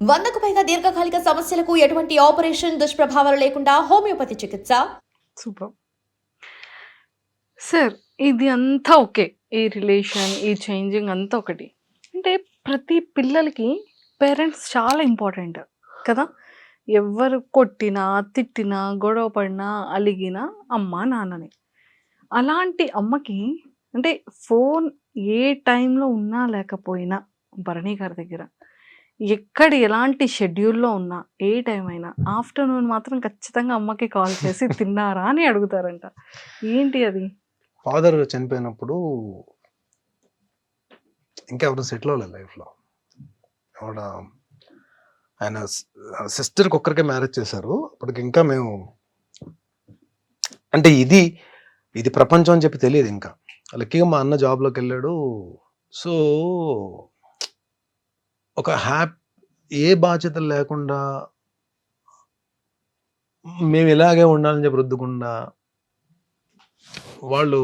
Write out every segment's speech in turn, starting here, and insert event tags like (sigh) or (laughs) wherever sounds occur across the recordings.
వందకు పైగా దీర్ఘకాలిక సమస్యలకు ఎటువంటి ఆపరేషన్ దుష్ప్రభావాలు లేకుండా హోమియోపతి చికిత్స? సూపర్. సార్ ఇది అంతా ఓకే. ఈ రిలేషన్ ఈ చేంజింగ్ అంతా ఒకటి. అంటే ప్రతి పిల్లలకి పేరెంట్స్ చాలా ఇంపార్టెంట్ కదా? ఎవరు కొట్టినా తిట్టినా గొడవ పడినా అలిగినా అమ్మ నాన్నని. అలాంటి అమ్మకి అంటే ఫోన్ ఏ టైంలో ఉన్నా లేకపోయినా భరణి గారి దగ్గర ఎక్కడ ఎలాంటి షెడ్యూల్లో ఉన్నా ఏ టైం అయినా ఆఫ్టర్నూన్ మాత్రం ఖచ్చితంగా అమ్మకి కాల్ చేసి తిన్నారా అని అడుగుతారంట. ఏంటి అది? ఫాదర్ చనిపోయినప్పుడు ఇంకెవరు సెటిల్ అవ్వలేదు లైఫ్లో. ఆవిడ ఆయన సిస్టర్కి ఒక్కరికే మ్యారేజ్ చేశారు. అప్పటికి ఇంకా మేము అంటే ఇది ఇది ప్రపంచం అని చెప్పి తెలియదు ఇంకా. లక్కీగా మా అన్న జాబ్లోకి వెళ్ళాడు. సో ఒక హ్యాప్ ఏ బాధ్యతలు లేకుండా మేము ఇలాగే ఉండాలని చెప్పి రుద్దుకుండా వాళ్ళు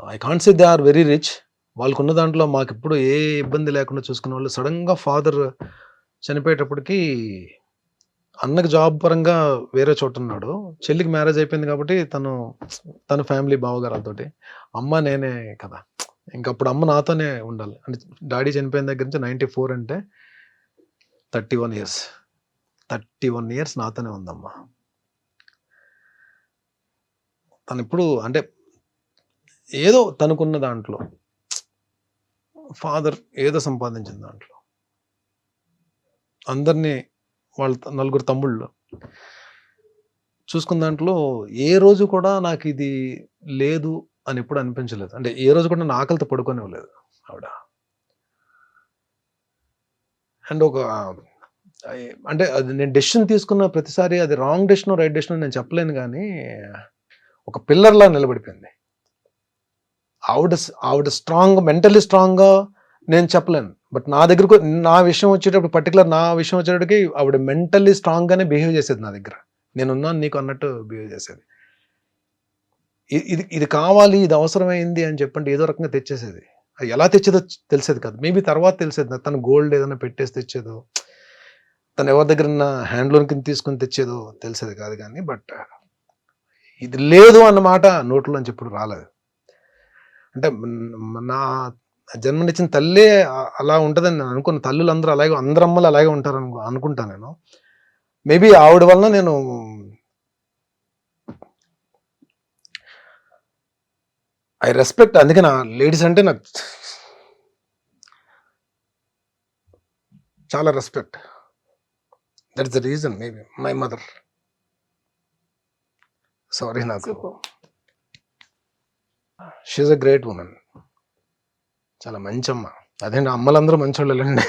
I can't say they are very rich వాళ్ళకున్న దాంట్లో మాకు ఇప్పుడు ఏ ఇబ్బంది లేకుండా చూసుకునే వాళ్ళు సడన్గా ఫాదర్ చనిపోయేటప్పటికి అన్నకి జాబ్ పరంగా వేరే చోట ఉన్నాడు. చెల్లికి మ్యారేజ్ అయిపోయింది కాబట్టి తను తన ఫ్యామిలీ బావగారు బావగారాలతోటి. అమ్మ నేనే కదా. ఇంకప్పుడు అమ్మ నాతోనే ఉండాలి. అంటే డాడీ చనిపోయిన దగ్గర నుంచి నైంటీ ఫోర్ అంటే thirty one years. Thirty one years నాతోనే ఉందమ్మ. తను ఇప్పుడు అంటే ఏదో తనకున్న దాంట్లో ఫాదర్ ఏదో సంపాదించిన దాంట్లో. అందరినీ వాళ్ళ త- నలుగురు తమ్ముళ్ళు చూసుకున్న దాంట్లో ఏ రోజు కూడా నాకు ఇది లేదు. అని ఎప్పుడు అనిపించలేదు. అంటే ఏ రోజు కూడా నా ఆకలితో పడుకోనివ్వలేదు ఆవిడ. అండ్ ఒక అంటే అది నేను డెసిషన్ తీసుకున్న ప్రతిసారి అది రాంగ్ డెసిషన్ రైట్ డెసిషన్ నేను చెప్పలేను కానీ ఒక పిల్లర్లా నిలబడిపోయింది. ఆవిడ ఆవిడ స్ట్రాంగ్ మెంటల్లీ స్ట్రాంగ్గా నేను చెప్పలేను. బట్ నా దగ్గరకు నా విషయం వచ్చేటప్పుడు పర్టికులర్ నా విషయం వచ్చేటప్పటికి ఆవిడ మెంటల్లీ స్ట్రాంగ్గానే బిహేవ్ చేసేది నా దగ్గర. నేనున్నాను నీకు అన్నట్టు బిహేవ్ చేసేది. ఇది ఇది కావాలి ఇది అవసరమైంది అని చెప్పండి ఏదో రకంగా తెచ్చేసేది. అది ఎలా తెచ్చేదో తెలిసేది కాదు. మేబీ తర్వాత తెలిసేది తను గోల్డ్ ఏదైనా పెట్టేసి తెచ్చేదో తను ఎవరి దగ్గర హ్యాండ్ లోన్ కింద తీసుకుని తెచ్చేదో తెలిసేది కాదు కానీ బట్ ఇది లేదు అన్నమాట నోట్లో అని ఎప్పుడు రాలేదు. అంటే నా జన్మనిచ్చిన తల్లే అలా ఉంటుందని నేను అనుకున్న తల్లులందరూ అలాగే అందరమ్మలు అలాగే ఉంటారు అనుకో అనుకుంటా నేను. మేబీ ఆవిడ వలన నేను ఐ రెస్పెక్ట్ అందుకే నా లేడీస్ అంటే నాకు చాలా respect that's the reason maybe my mother sorry నాకు. షీఈ్ అ గ్రేట్ ఉమెన్ చాలా మంచి అమ్మ అదే నా అమ్మలందరూ మంచి వాళ్ళండి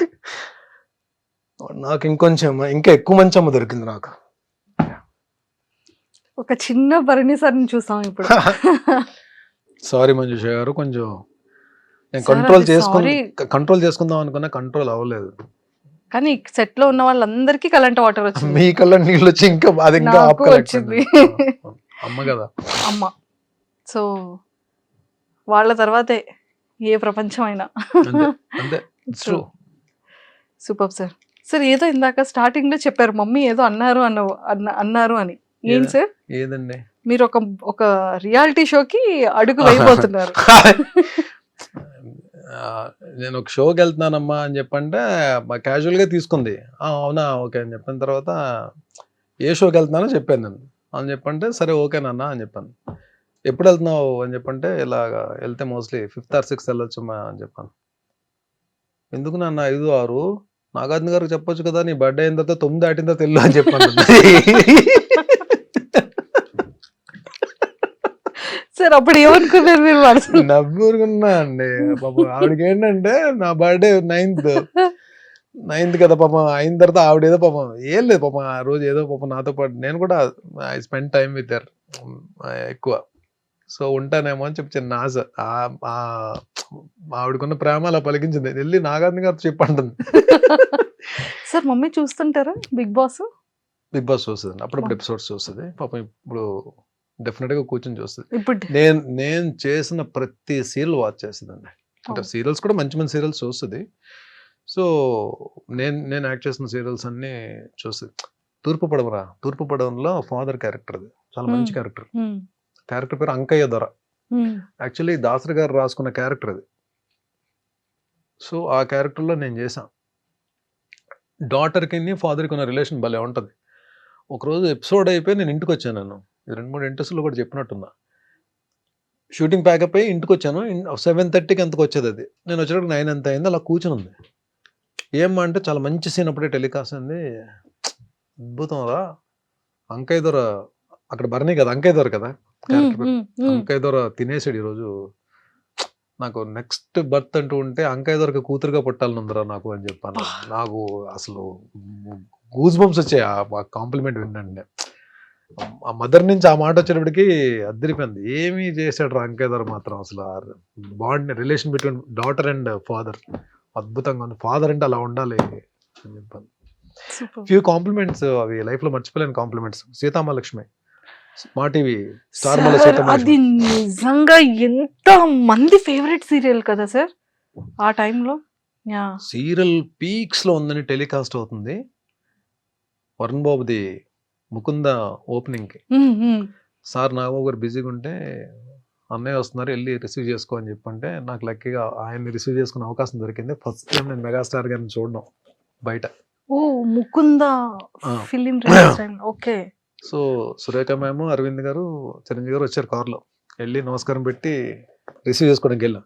నాకు ఇంకొంచెం ఇంకా ఎక్కువ మంచి అమ్మ దొరికింది నాకు. ఒక చిన్న భరణి సార్ని చూసాం ఇప్పుడు. (laughs) సారీ మంజుష గారు కొంచెం నేను కంట్రోల్ చేసుకుని. కంట్రోల్ చేసుకుందాం అనుకున్నా కంట్రోల్ అవ్వలేదు. కానీ సెట్లో ఉన్న వాళ్ళందరికీ కరెంట్ వాటర్ వచ్చింది. మీ కళ్ళ నీళ్ళు వచ్చి ఇంకా అది ఇంకా. వచ్చింది. (laughs) అమ్మ కదా. అమ్మ. సో వాళ్ళ తర్వాతే ఏ ప్రపంచం అయినా (laughs) సూపర్ సార్. సార్ ఏదో ఇందాక స్టార్టింగ్లో చెప్పారు మమ్మీ ఏదో అన్నారు అన్న అన్న- అన్నారు అని. ఏం? సార్? ఏదండి? మీరు ఒక ఒక రియాలిటీ షోకి అడుగు వేయబోతున్నారు. (laughs) ఆ, నేను ఒక షోకి వెళ్తున్నానమ్మా అని చెప్పంటే క్యాజువల్గా తీసుకుంది. "ఆ, అవునా ఓకే అని చెప్పిన తర్వాత ఏ షోకి వెళ్తున్నానో చెప్పాను నేను. అని చెప్పంటే సరే ఓకేనన్నా అని చెప్పాను. ఎప్పుడు వెళ్తున్నావు అని చెప్పంటే ఇలాగా వెళ్తే మోస్ట్లీ ఫిఫ్త్ ఆర్ సిక్స్త్ వెళ్ళొచ్చమ్మా అని చెప్పాను. ఎందుకు నాన్న ఐదు ఆరు? నాగార్జున గారికి చెప్పొచ్చు కదా నీ బర్త్డే అయిన తర్వాత తొమ్మిది దాటిన తర్వాత వెళ్ళు అని చెప్పాను. సార్ అప్పుడు ఏమనుకున్నారు మీరు మనసులో? నవ్వురుకున్నా అండి. పాపం ఆవిడకి ఏంటంటే నా బర్త్డే నైన్త్ నైన్త్ కదా పాపం. అయిన తర్వాత ఆవిడ ఏదో పాపం ఏం లేదు పాపం. ఆ రోజు ఏదో పాపం నాతో పాటు నేను కూడా I spend time with there ఎక్కువ. సో ఉంటానేమో అని చెప్పి చిన్న ఆశ. ఆవిడకున్న ప్రేమ అలా పలికించింది. వెళ్ళి నాగార్జున గారు చెప్పంటుంది. Sir mummy చూస్తుంటారా? Bigg Boss? Big boss చూస్తుంది అప్పుడప్పుడు ఎపిసోడ్స్ చూస్తుంది. పాపం ఇప్పుడు డెఫినెట్గా కూర్చొని చూస్తుంది. ఇప్పుడు నేను నేను చేసిన ప్రతి సీరియల్ వాచ్ చేస్తుందండి అంటే. సీరియల్స్ కూడా మంచి మంచి సీరియల్స్ చూస్తుంది. సో నేను నేను యాక్ట్ చేసిన సీరియల్స్ అన్నీ చూసి తూర్పు పడవరా తూర్పు పడవలో ఫాదర్ క్యారెక్టర్ అది. చాలా మంచి. క్యారెక్టర్. క్యారెక్టర్ పేరు అంకయ్య దొర. యాక్చువల్లీ దాసరి గారు రాసుకున్న క్యారెక్టర్ అది. సో ఆ క్యారెక్టర్లో నేను చేశాను డాటర్కి ఫాదర్కి ఉన్న రిలేషన్ భలే ఉంటుంది. ఒకరోజు ఎపిసోడ్ అయిపోయి నేను ఇంటికి వచ్చాను నేను. ఇది రెండు మూడు ఇంట్రెస్ట్లో కూడా చెప్పినట్టున్నా. షూటింగ్ ప్యాకప్ అయ్యి ఇంటికి వచ్చాను సెవెన్ థర్టీకి ఎంతకు వచ్చేది అది. నేను వచ్చేటప్పుడు నైన్ ఎంత అయింది. అలా కూర్చుని ఉంది ఏమ్మా అంటే చాలా మంచి సీన్ అప్పుడే టెలికాస్ట్ అయింది అద్భుతం రా అంకయ్య దొర అక్కడ బర్నీ కదా అంకయ్య దొర కదా. అంకయ్య దొర తినేసాడు ఈరోజు. నాకు నెక్స్ట్ బర్త్ అంటూ ఉంటే అంకయ్య దొరకి కూతురుగా పుట్టాలని ఉందిరా నాకు అని చెప్పాను. నాకు అసలు గూజ్ బంప్స్ వచ్చాయి. ఆ కాంప్లిమెంట్ వినండి ఆ మదర్ నుంచి ఆ మాట వచ్చేటప్పటికి అద్దరిపోయింది ఏమి చేశాడు రా అంకయ్య దొర మాత్రం అసలు bond relation between daughter and father. అద్భుతంగా ఉంది. ఫాదర్ అంటే అలా ఉండాలి అని చెప్పాను. ఫ్యూ కాంప్లిమెంట్స్ అవి లైఫ్లో మర్చిపోలేని compliments Seethamahalakshmi Maa TV star మల సార్, సీతామహాలక్ష్మి. అది నిజంగా ఎంత మంది ఫేవరెట్ సీరియల్ కదా సార్? ఆ టైంలో? సీరియల్ పీక్స్లో ఉందని టెలికాస్ట్ అవుతుంది. వరుణ్ బాబుది ముకుంద ఓపెనింగ్కి um, um. Sir Nagababu garu బిజీగా ఉంటే అన్నయ్య వస్తున్నారు వెళ్ళి రిసీవ్ చేసుకో అని చెప్పంటే నాకు లక్కీగా ఆయన్ని రిసీవ్ చేసుకునే అవకాశం దొరికింది. ఫస్ట్ టైం నేను మెగాస్టార్ గారిని చూడడం బయట. ఓ Mukunda. Film (clears throat) okay. So Surekha మేము అరవింద్ గారు చిరంజీవి గారు వచ్చారు కార్లో. వెళ్ళి నమస్కారం పెట్టి రిసీవ్ చేసుకోవడానికి వెళ్ళాం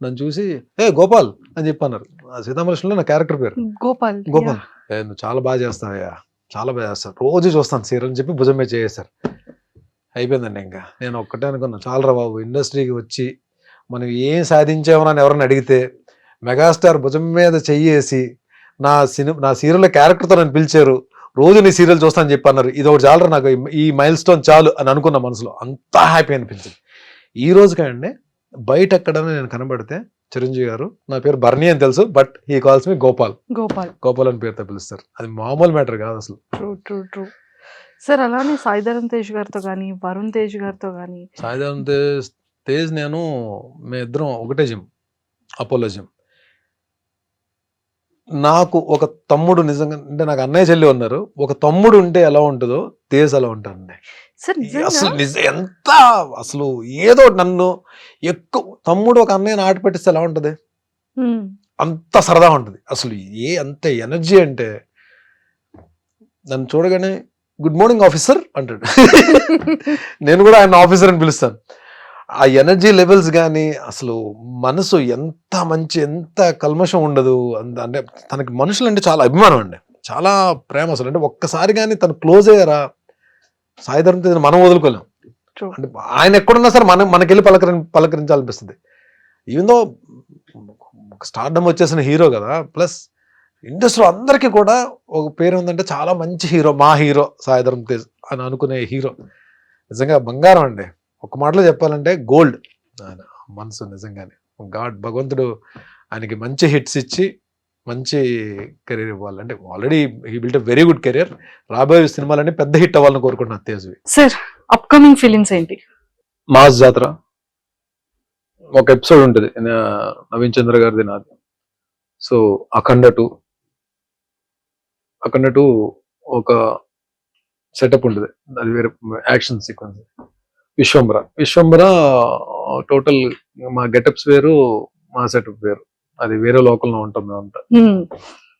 నన్ను చూసి ఏ గోపాల్ అని చెప్పి అన్నారు సీతామలక్ష్మిలో నా క్యారెక్టర్ పేరు. గోపాల్. గోపాల్. నువ్వు చాలా బాగా చేస్తావయ్యా. చాలా బాగా సార్ రోజు చూస్తాను సీరియల్ అని చెప్పి భుజం మీద చేసేసారు అయిపోయిందండి ఇంకా. నేను ఒక్కటే అనుకున్నాను చాలరా బాబు ఇండస్ట్రీకి వచ్చి మనం ఏం సాధించామని ఎవరైనా అడిగితే మెగాస్టార్ భుజం మీద చెయ్యేసి నా సినిమా నా సీరియల్ క్యారెక్టర్తో నన్ను పిలిచారు. రోజు నీ సీరియల్ చూస్తానని చెప్పి అన్నారు. ఇది ఒకటి చాలరా నాకు ఈ- మైల్ స్టోన్ చాలు అని అనుకున్న మనసులో. అంతా హ్యాపీ అనిపించింది. ఈ రోజుకండి బయట ఎక్కడైనా నేను కనబడితే చిరంజీవి గారు. నా పేరు బర్నీ అని తెలుసు but he calls me Gopal. Gopal. Gopal అని పేరుతో పిలుస్తారు. అది మామూలు మ్యాటర్ కాదు అసలు. True true true. సార్ అలానే సాయిధరం తేజ్ గారితో కానీ వరుణ్ తేజ్ గారితో కానీ సాయిధరం తేజ్ తేజ్ నేను మీ ఇద్దరం ఒకటే జిమ్ అపోలో జిమ్ నాకు ఒక తమ్ముడు నిజంగా అంటే నాకు అన్నయ్య చెల్లి ఉన్నారు. ఒక తమ్ముడు ఉంటే ఎలా ఉంటుందో తేజ్ అలా ఉంటానండి సార్ అసలు నిజ ఎంత అసలు ఏదో నన్ను ఎక్కువ తమ్ముడు ఒక అన్నయ్యని ఆట పెట్టిస్తే ఎలా ఉంటది? అంత సరదా ఉంటుంది. అసలు ఏ అంత ఎనర్జీ అంటే నన్ను చూడగానే గుడ్ మార్నింగ్ ఆఫీసర్ అంటాడు. (laughs) నేను కూడా ఆయన ఆఫీసర్ అని పిలుస్తాను. ఆ ఎనర్జీ లెవెల్స్ కానీ అసలు మనసు ఎంత మంచి ఎంత కల్మషం ఉండదు. అంత అంటే తనకి మనుషులు అంటే చాలా అభిమానం అండి. చాలా ప్రేమ అసలు. అంటే ఒక్కసారి కానీ తను క్లోజ్ అయ్యారా సాయిధరం తేజ్ మనం వదులుకోలేం. అంటే ఆయన ఎక్కడున్నా సరే మనం మనకెళ్ళి పలకరి పలకరించాలనిపిస్తుంది. ఈవెన్ దో స్టార్డమ్ వచ్చేసిన హీరో కదా ప్లస్ ఇండస్ట్రీలో అందరికీ కూడా ఒక పేరు ఉందంటే చాలా మంచి హీరో మా హీరో సాయిధరం తేజ్ అని అనుకునే హీరో నిజంగా బంగారం అండి. ఒక మాటలో చెప్పాలంటే గోల్డ్ ఆయన మనసు నిజంగానే. గాడ్ భగవంతుడు ఆయనకి మంచి హిట్స్ ఇచ్చి మంచి కెరీర్ ఇవ్వాలి. అంటే already he built very good career. రాబోయే సినిమాలన్నీ పెద్ద హిట్ అవ్వాలని కోరుకుంటున్నాను తేజ్వి సార్ అప్కమింగ్ ఫిలిమ్స్ ఏంటి? మాస్ జాతర. ఒక ఎపిసోడ్ ఉంటుంది. నవీన్ చంద్ర గారిది నాది. So Akhanda two. Akhanda two ఒక సెటప్ ఉంటుంది. అది వేరే action sequence. Vishwambhara Vishwambhara total మా గెటప్స్ వేరు మా సెటప్ వేరు. అది వేరే లోకల్లో ఉంటాం మేమంతా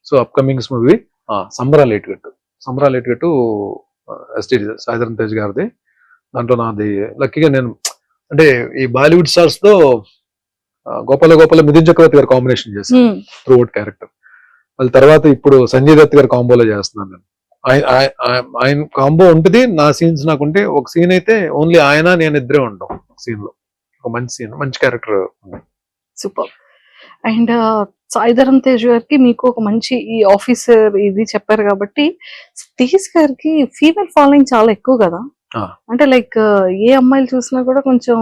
సో అప్కమింగ్స్ మూవీ సంబరా లేట్ గట్టు. సంబరా లేట్ గట్టు ఎస్టీ సాయిధరం తేజ్ గారిది. దాంట్లో నాది లక్కీగా నేను అంటే ఈ బాలీవుడ్ స్టార్స్తో గోపాల గోపాల మిథున్ చక్రవర్తి గారు కాంబినేషన్ చేశాను. Throughout character. వాళ్ళ తర్వాత ఇప్పుడు సంజయ్ దత్ గారు కాంబోలో చేస్తున్నాను నేను. ఆయన- కాంబో ఉంటుంది నా సీన్స్ నాకుంటే ఒక సీన్ అయితే ఓన్లీ ఆయన నేను ఇద్దరే ఉంటాం సీన్లో ఒక మంచి సీన్ మంచి character super. And Saidharam Tej గారికి మీకు ఒక మంచి ఈ ఆఫీసర్ ఇది చెప్పారు కాబట్టి తేజ్ గారికి ఫీమేల్ ఫాలోయింగ్ చాలా ఎక్కువ కదా. అంటే లైక్ ఏ అమ్మాయిలు చూసినా కూడా కొంచెం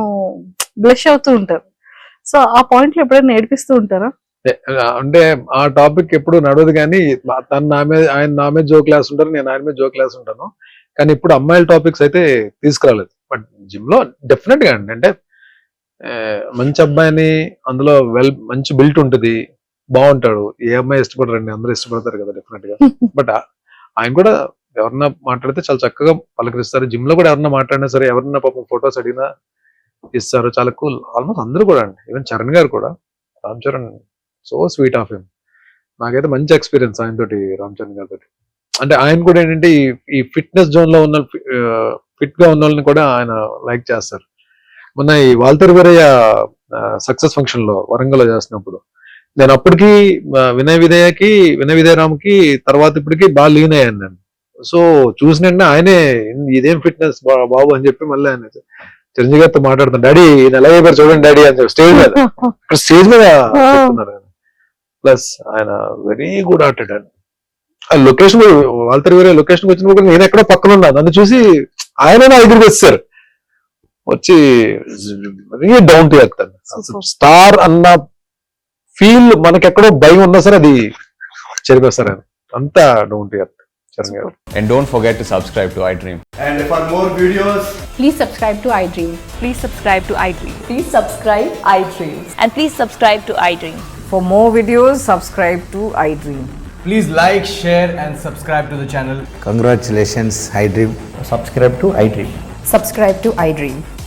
బ్లష్ అవుతూ ఉంటారు. సో ఆ పాయింట్లో ఎప్పుడైనా నేర్పిస్తూ ఉంటారా? అంటే ఆ టాపిక్ ఎప్పుడు నడవదు కానీ తను నా మీద ఆయన నా మీద జో క్లాస్ ఉంటారు నేను ఆయన మీద జో క్లాస్ ఉంటాను. కానీ ఇప్పుడు అమ్మాయిల టాపిక్స్ అయితే తీసుకురాలేదు. బట్ జిమ్లో డెఫినెట్గా అండి. అంటే మంచి అబ్బాయిని అందులో వెల్ మంచి బిల్ట్ ఉంటుంది బాగుంటాడు. ఏ అమ్మాయి ఇష్టపడరండి? అందరూ ఇష్టపడతారు కదా డెఫినెట్గా. (laughs) బట్ ఆయన కూడా ఎవరన్నా మాట్లాడితే చాలా చక్కగా పలకరిస్తారు. జిమ్లో కూడా ఎవరన్నా మాట్లాడినా సరే ఎవరన్నా పాపం ఫొటోస్ అడిగినా ఇస్తారు. చాలా కూల్. ఆల్మోస్ట్ అందరూ కూడా అండి. ఈవెన్ చరణ్ గారు కూడా. Ram Charan so sweet of him. నాకైతే మంచి ఎక్స్పీరియన్స్ ఆయన తోటి రామ్ చరణ్ గారితో అంటే ఆయన కూడా ఏంటంటే ఈ ఈ ఫిట్నెస్ జోన్లో ఉన్న ఫిట్గా ఉన్న వాళ్ళని కూడా ఆయన లైక్ చేస్తారు. మొన్న ఈ వాల్తర్ వీరయ్య సక్సెస్ ఫంక్షన్లో వరంగల్లో చేస్తున్నప్పుడు నేను అప్పటికి వినయ్ విదయకి వినయ్ విదయ రామ్కి తర్వాత ఇప్పటికి బాగా లీన్ అయ్యాను నేను. సో చూసిన వెంటనే ఆయనే ఇదేం ఫిట్నెస్ బాబు అని చెప్పి మళ్ళీ ఆయన చిరంజీవి గారితో మాట్లాడుతాను డాడీ ఈయన ఎలా అయిపోయారు చూడండి డాడీ అని చెప్పి స్టేజ్ మీద ఇక్కడ స్టేజ్ మీద (laughs) చెప్తున్నారు ప్లస్ ఆయన వెరీ గుడ్ ఆర్టెడ్ అండ్ ఆ లొకేషన్ వాల్తర్ వేరే లొకేషన్ వచ్చినప్పుడు నేను ఎక్కడో పక్కన ఉన్నా నన్ను చూసి ఆయన నా దగ్గరికి వచ్చారు వచ్చి very down to earth star అన్న ఫీల్ మనకెక్కడో భయం ఉన్నా సరే అది చెరిపేస్తారు ఆయన అంతా down to earth And don't forget to subscribe to iDream. And for more videos, Please subscribe to iDream. Please subscribe to iDream. Please subscribe iDreams. And please subscribe to iDream. For more videos, subscribe to iDream. please like, share, and subscribe to the channel. Congratulations, iDream. Subscribe to iDream. Subscribe to iDream.